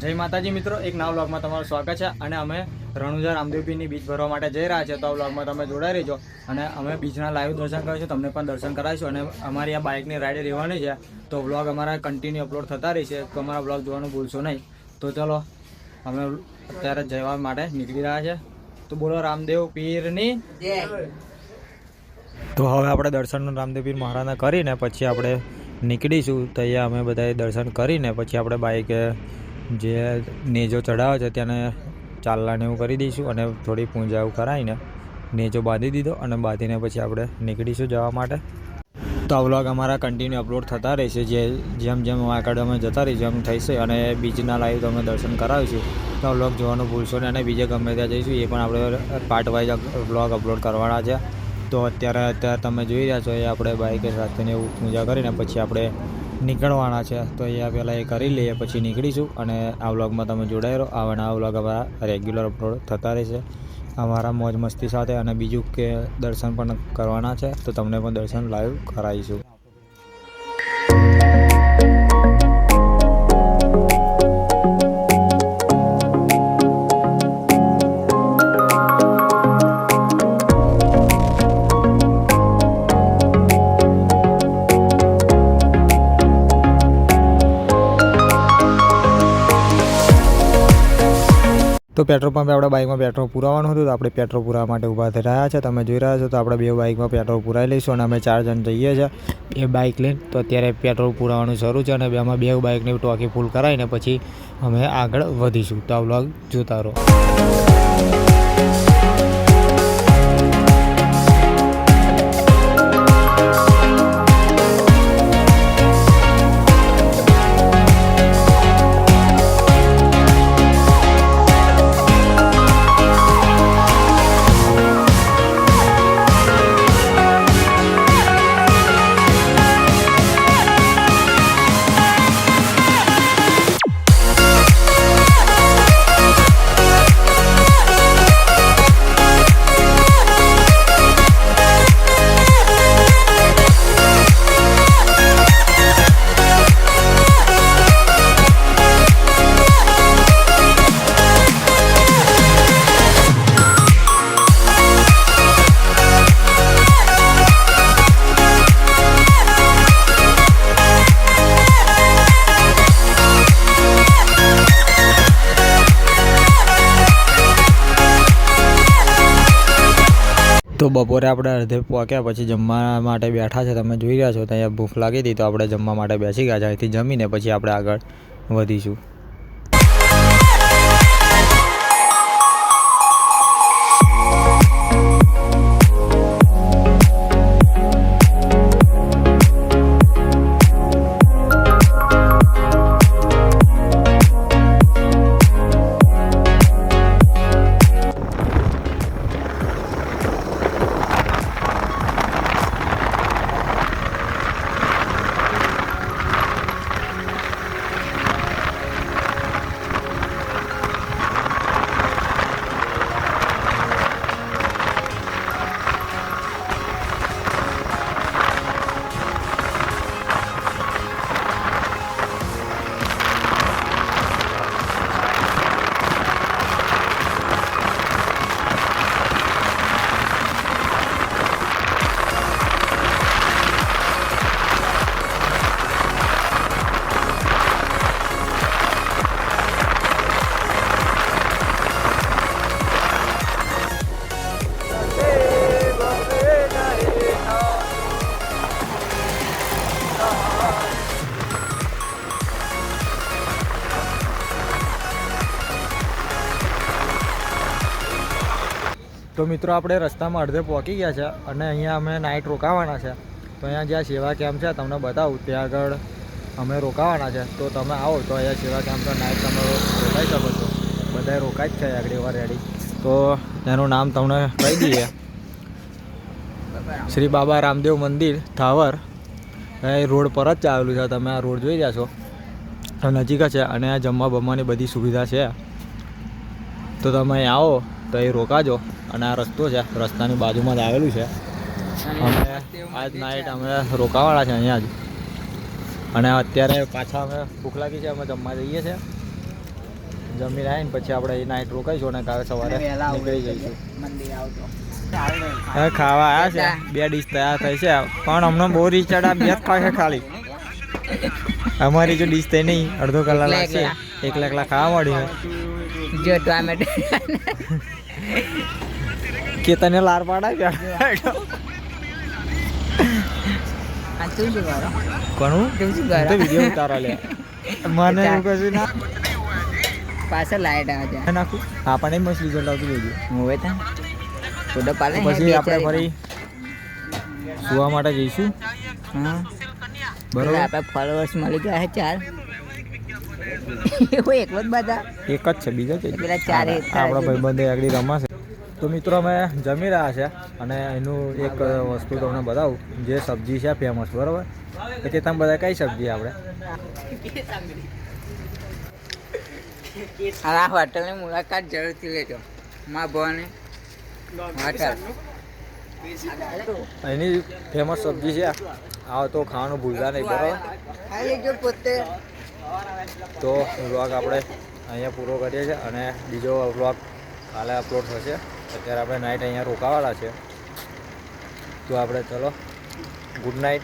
જય માતાજી મિત્રો એક નવા વ્લોગમાં તમારું સ્વાગત છે. અને અમે રણુજા રામદેવપીરની બીચ ભરવા માટે જઈ રહ્યા છે તો આ વ્લોગમાં તમે જોડાઈ રહેજો. અને અમે બીચના લાઈવ દર્શન કરીશું તમને પણ દર્શન કરાવીશું. અને અમારી આ બાઇકની રાઈડ રહેવાની છે. તો વ્લોગ અમારા કન્ટિન્યુ અપલોડ થતા રહેશે તો અમારા વ્લોગ જોવાનું ભૂલશો નહીં. તો ચલો અમે અત્યારે જવા માટે નીકળી રહ્યા છે. તો બોલો રામદેવ પીરની તો હવે આપણે દર્શન રામદેવ પીર મહારાજના કરીને પછી આપણે નીકળીશું. તો અહીંયા અમે બધાએ દર્શન કરીને પછી આપણે બાઈક જે નેજો ચઢાવે છે તેને ચાલવાને એવું કરી દઈશું અને થોડી પૂજા એવું કરાવીને નેજો બાંધી દીધો અને બાંધીને પછી આપણે નીકળીશું જવા માટે. તો આ વ્લોગ અમારા કન્ટિન્યુ અપલોડ થતા રહેશે. જે જેમ જેમ આગળ અમે જતા રહીશું, એમ થઈશે અને બીચના લાઈવ તમે દર્શન કરાવીશું. તો આ વ્લોગ જોવાનું ભૂલશો નહીં અને બીજે ગમે ત્યાં જઈશું, એ પણ આપણે પાર્ટ વાઇઝ વ્લોગ અપલોડ કરવાના છે. તો અત્યારે અત્યારે તમે જોઈ રહ્યા છો, એ આપણે બાઇક સાથેને એવું પૂજા કરીને પછી આપણે નીકળવાના છે, તો અહીંયા પહેલાં એ કરી લઈએ, પછી નીકળીશું. અને આ વ્લોગમાં તમે જોડાઈ રહો. આવાના આ વ્લોગ અમારા રેગ્યુલર અપલોડ થતા રહેશે. અમારા મોજ મસ્તી સાથે અને બીજું કે દર્શન પણ કરવાના છે, તો તમને પણ દર્શન લાઈવ કરાવીશું. તો પેટ્રોલ પંપે આપણે બાઇકમાં પેટ્રોલ પુરાવાનું હતું, તો આપણે પેટ્રોલ પુરાવા માટે ઊભા થઈ રહ્યા છે. તમે જોઈ રહ્યા છો તો આપણે બે બાઇકમાં પેટ્રોલ પુરાવી લઈશું અને અમે ચાર જણ જઈએ છીએ. એ બાઇક લઈને તો અત્યારે પેટ્રોલ પુરાવાનું શરૂ છે અને બેમાં બે બાઇકની ટોકી ફૂલ કરાવીને પછી અમે આગળ વધીશું. તો આ વ્લોગ જોતા રહો. તો બપોરે આપણે અડધે પહોંચ્યા પછી જમવા માટે બેઠા છે, તમે જોઈ રહ્યા છો ત્યાં ભૂખ લાગી હતી, તો આપણે જમવા માટે બેસી ગયા છે, અહીંથી જમીને પછી આપણે આગળ વધીશું. તો મિત્રો આપણે રસ્તામાં અડધે પહોંચી ગયા છે અને અહીંયા અમે નાઇટ રોકાવાના છે. તો અહીંયા જ્યાં સેવા કેમ્પ છે, તમને બતાવું, ત્યાં આગળ અમે રોકાવાના છે. તો તમે આવો, તો અહીંયા સેવા કેમ્પ તો નાઇટ તમે રોકાઈ શકો છો. બધા રોકાય જ છે, આગળ એવા રેડી તો એનું નામ તમને કહી દઈએ. શ્રી બાબા રામદેવ મંદિર થાવર એ રોડ પર જ આવેલું છે, તમે આ રોડ જોઈ જશો નજીક છે અને આ જમવા બમવાની બધી સુવિધા છે. તો તમે આવો. તો એ રોકાજો અને આ રસ્તો છે રસ્તાની બાજુમાં જ આવેલું છે. અમે આજ નાઇટ અમે રોકાવાળા છે અહીંયા જ. અને અત્યારે પાછા અમે ભૂખ લાગી છે અમે જમવા જઈએ છીએ જમી આવીને પછી આપણે એ નાઇટ રોકાઈશું અને કાલે સવારે નીકળી જઈશું. હવે ખાવા આવ્યા છે. બે ડીશ તૈયાર થઈ છે. પણ અમને બહુ રીચ ચડા બે જ ખાશે ખાલી. અમારી જો ડીશ થઈ નહીં અડધો કલાક લાગશે. એકલા. એકલા એકલા ખાવા મળ્યું જો ટોમેટો કે તને લાર પાડા કોનું? તું વીડિયો લે. મને એવું કશું ના પાછળ લાઈટ આવે છે નાખું. આપણને મસ્ત રિઝલ્ટ આવતું જોજો હવે તા ફોટો પાડે પછી આપણે ફરી સુવા માટે જઈશું. હા. બરોબર. આપણે ફોલોઅર્સ મળી ગયા છે ચાર. એવું એકલો જ બધા. એક જ છે બીજા છે પેલા ચારે આપણા ભાઈબંધે આગળ રમાશે. તો મિત્રો અમે જમી રહ્યા છે અને એનું એક વસ્તુ તમને બતાવું. જે સબ્જી છે ફેમસ બરાબર? એટલે તમે બધા કઈ સબ્જી આપણે આ હોટલની મુલાકાત જરૂરથી લેજો. મા ભવાની. એની ફેમસ સબ્જી છે આવો તો ખાવાનું ભૂલતા નહીં બરાબર? પોતે. તો વ્લોગ આપણે અહીંયા પૂરો કરીએ છીએ અને બીજો વ્લોગ કાલે અપલોડ થશે. અત્યારે આપણે નાઇટ અહીંયા રોકાવાના છે. તો આપણે ચલો ગુડ નાઇટ